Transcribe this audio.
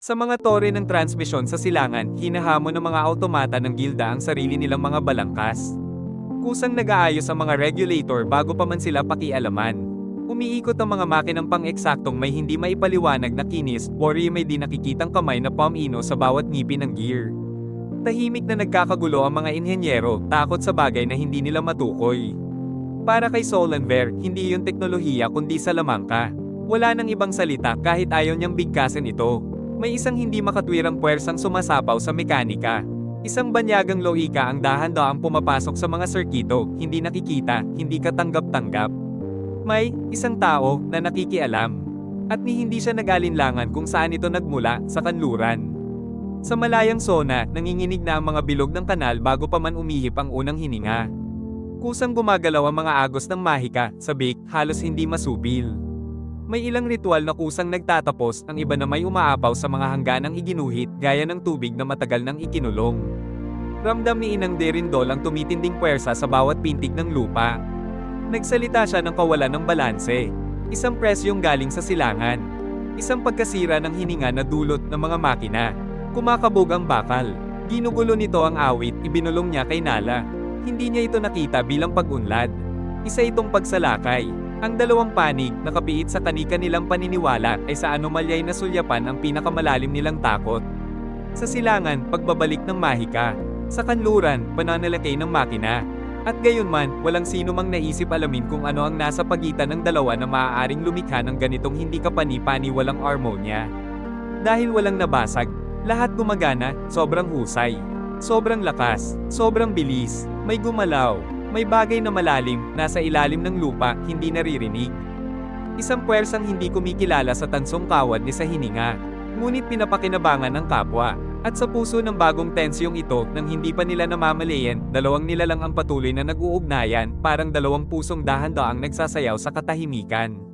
Sa mga tore ng transmisyon sa silangan, hinahamon ng mga automata ng gilda ang sarili nilang mga balangkas. Kusang nag-aayos ang mga regulator bago pa man sila pakialaman. Umiikot ang mga makinang pang-eksaktong may hindi maipaliwanag na kinis, worry may di nakikitang kamay na pamino sa bawat ngipin ng gear. Tahimik na nagkakagulo ang mga inhenyero, takot sa bagay na hindi nila matukoy. Para kay Solanver, hindi yun teknolohiya kundi salamangka. Wala nang ibang salita kahit ayaw niyang bigkasin ito. May isang hindi makatwirang puwersang sumasapaw sa mekanika. Isang banyagang lohika ang dahan-daang pumapasok sa mga sirkito, hindi nakikita, hindi katanggap-tanggap. May isang tao na nakikialam. At ni hindi siya nag-alinlangan kung saan ito nagmula, sa kanluran. Sa malayang sona, nanginginig na ang mga bilog ng kanal bago pa man umihip ang unang hininga. Kusang gumagalaw ang mga agos ng mahika, sabik, halos hindi masupil. May ilang ritual na kusang nagtatapos, ang iba na may umaapaw sa mga hangganang iginuhit, gaya ng tubig na matagal nang ikinulong. Ramdam ni Inang Derindol ang tumitinding puwersa sa bawat pintig ng lupa. Nagsalita siya ng kawalan ng balanse. Isang presyong galing sa silangan. Isang pagkasira ng hininga na dulot ng mga makina. Kumakabog ang bakal. Ginugulo nito ang awit, ibinulong niya kay Nala. Hindi niya ito nakita bilang pag-unlad. Isa itong pagsalakay. Ang dalawang panig, nakapiit sa kanika nilang paniniwala, ay sa anomalyay na sulyapan ang pinakamalalim nilang takot. Sa silangan, pagbabalik ng mahika. Sa kanluran, pananalakay ng makina. At gayon man, walang sino mang naisip alamin kung ano ang nasa pagitan ng dalawa na maaaring lumikha ng ganitong hindi kapani-pani walang harmonya. Dahil walang nabasag, lahat gumagana, sobrang husay. Sobrang lakas, sobrang bilis, may gumalaw, may bagay na malalim, nasa ilalim ng lupa, hindi naririnig. Isang puwersang hindi kumikilala sa tansong kawad ni sa hininga, ngunit pinapakinabangan ng kapwa. At sa puso ng bagong tensyong ito, nang hindi pa nila namamalayan, dalawang nila lang ang patuloy na nag-uugnayan, parang dalawang pusong dahan-daang nagsasayaw sa katahimikan.